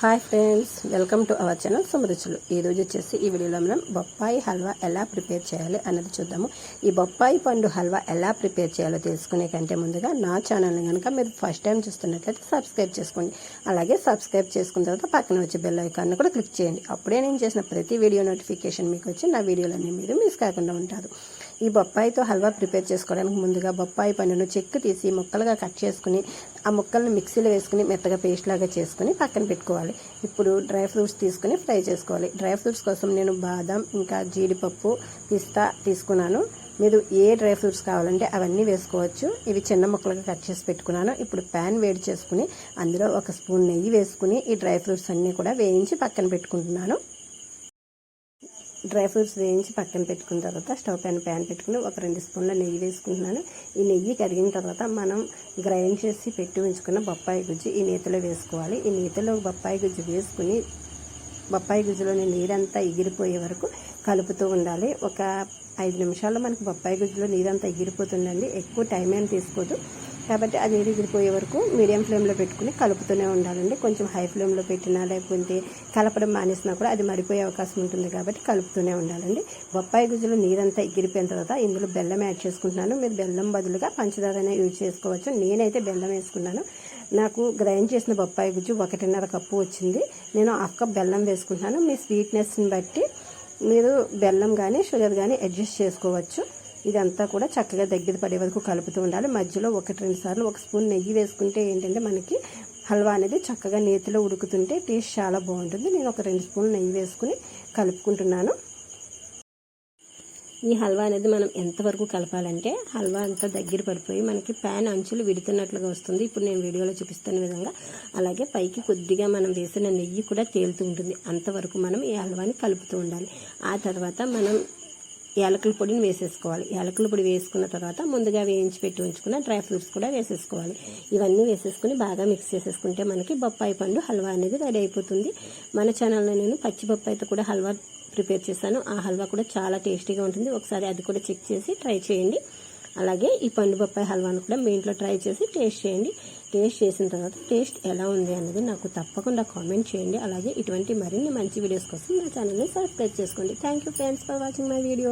Hi friends welcome to our channel Sumaruchulu ఈరోజు వచ్చేసి ఈ వీడియోలో మనం బొప్పాయి హల్వా ఎలా ప్రిపేర్ చేయాలి అన్నది చూద్దాము. ఈ బొప్పాయి పండు హల్వా ఎలా ప్రిపేర్ చేయాలో తెలుసుకునే కంటే ముందుగా నా ఛానల్ని కనుక మీరు ఫస్ట్ టైం చూస్తున్నట్లయితే సబ్స్క్రైబ్ చేసుకోండి. అలాగే సబ్స్క్రైబ్ చేసుకున్న తర్వాత పక్కన వచ్చే బెల్ ఐకాన్ని కూడా క్లిక్ చేయండి. అప్పుడే నేను చేసిన ప్రతి వీడియో నోటిఫికేషన్ మీకు వచ్చి నా వీడియోలన్నీ మీరు మిస్ కాకుండా ఉంటారు. ఈ బొప్పాయితో హల్వా ప్రిపేర్ చేసుకోవడానికి ముందుగా బొప్పాయి పండును చెక్కు తీసి ముక్కలుగా కట్ చేసుకుని ఆ ముక్కలను మిక్సీలో వేసుకుని మెత్తగా పేస్ట్ లాగా చేసుకుని పక్కన పెట్టుకోవాలి. ఇప్పుడు డ్రై ఫ్రూట్స్ తీసుకుని ఫ్రై చేసుకోవాలి. డ్రై ఫ్రూట్స్ కోసం నేను బాదం ఇంకా జీడిపప్పు పిస్తా తీసుకున్నాను. మీరు ఏ డ్రై ఫ్రూట్స్ కావాలంటే అవన్నీ వేసుకోవచ్చు. ఇవి చిన్న ముక్కలుగా కట్ చేసి పెట్టుకున్నాను. ఇప్పుడు ప్యాన్ వేడి చేసుకుని అందులో ఒక స్పూన్ నెయ్యి వేసుకుని ఈ డ్రై ఫ్రూట్స్ అన్నీ కూడా వేయించి పక్కన పెట్టుకుంటున్నాను. డ్రై ఫ్రూట్స్ వేయించి పక్కన పెట్టుకున్న తర్వాత స్టవ్ పైన ప్యాన్ పెట్టుకుని ఒక రెండు స్పూన్ల నెయ్యి వేసుకుంటున్నాను. ఈ నెయ్యి కరిగిన తర్వాత మనం గ్రైండ్ చేసి పెట్టి ఉంచుకున్న బొప్పాయి గుజ్జు ఈ నేతలో వేసుకోవాలి. ఈ నేతిలో బొప్పాయి గుజ్జు వేసుకుని బొప్పాయి గుజ్జులోని నీరంతా ఎగిరిపోయే వరకు కలుపుతూ ఉండాలి. ఒక ఐదు నిమిషాల్లో మనకు బొప్పాయి గుజ్జులో నీరంతా ఎగిరిపోతుందండి. ఎక్కువ టైం ఏం తీసుకోదు. కాబట్టి అది ఎగిరిపోయే వరకు మీడియం ఫ్లేమ్లో పెట్టుకుని కలుపుతూనే ఉండాలండి. కొంచెం హై ఫ్లేమ్లో పెట్టినా లేకపోతే కలపడం మానేసినా కూడా అది మడిపోయే అవకాశం ఉంటుంది కాబట్టి కలుపుతూనే ఉండాలండి. బొప్పాయి గుజ్జులో నీరంతా ఎగిరిపోయిన తర్వాత ఇందులో బెల్లం యాడ్ చేసుకుంటున్నాను. మీరు బెల్లం బదులుగా పంచదారనే యూజ్ చేసుకోవచ్చు. నేనైతే బెల్లం వేసుకున్నాను. నాకు గ్రైండ్ చేసిన బొప్పాయి గుజ్జు ఒకటిన్నర కప్పు వచ్చింది. నేను హాఫ్ కప్ బెల్లం వేసుకుంటున్నాను. మీ స్వీట్నెస్ని బట్టి మీరు బెల్లం కానీ షుగర్ కానీ అడ్జస్ట్ చేసుకోవచ్చు. ఇదంతా కూడా చక్కగా దగ్గర పడే వరకు కలుపుతూ ఉండాలి. మధ్యలో ఒకటి రెండు సార్లు ఒక స్పూన్ నెయ్యి వేసుకుంటే ఏంటంటే మనకి హల్వా అనేది చక్కగా నేతిలో ఉడుకుతుంటే టేస్ట్ చాలా బాగుంటుంది. నేను ఒక రెండు స్పూన్లు నెయ్యి వేసుకుని కలుపుకుంటున్నాను. ఈ హల్వా అనేది మనం ఎంతవరకు కలపాలంటే హల్వా అంతా దగ్గర పడిపోయి మనకి ప్యాన్ అంచులు విడుతున్నట్లుగా వస్తుంది. ఇప్పుడు నేను వీడియోలో చూపిస్తున్న విధంగా. అలాగే పైకి కొద్దిగా మనం వేసిన నెయ్యి కూడా తేలుతూ ఉంటుంది. అంతవరకు మనం ఈ హల్వాని కలుపుతూ ఉండాలి. ఆ తర్వాత మనం యాలకుల పొడిని వేసేసుకోవాలి. యాలకుల పొడి వేసుకున్న తర్వాత ముందుగా వేయించి పెట్టి ఉంచుకున్న డ్రై ఫ్రూట్స్ కూడా వేసేసుకోవాలి. ఇవన్నీ వేసేసుకుని బాగా మిక్స్ చేసేసుకుంటే మనకి బొప్పాయి పండు హల్వా అనేది రెడీ అయిపోతుంది. మన ఛానల్లో నేను పచ్చి బొప్పాయితో కూడా హల్వా ప్రిపేర్ చేశాను. ఆ హల్వా కూడా చాలా టేస్టీగా ఉంటుంది. ఒకసారి అది కూడా చెక్ చేసి ట్రై చేయండి. అలాగే ఈ పండు బొప్పాయి హల్వాను కూడా మీ ఇంట్లో ట్రై చేసి టేస్ట్ చేయండి. టేస్ట్ చేసిన తర్వాత టేస్ట్ ఎలా ఉంది అనేది నాకు తప్పకుండా కామెంట్ చేయండి. అలాగే ఇటువంటి మరిన్ని మంచి వీడియోస్ కోసం నా ఛానల్ని సబ్స్క్రైబ్ చేసుకోండి. Thank you friends for watching my video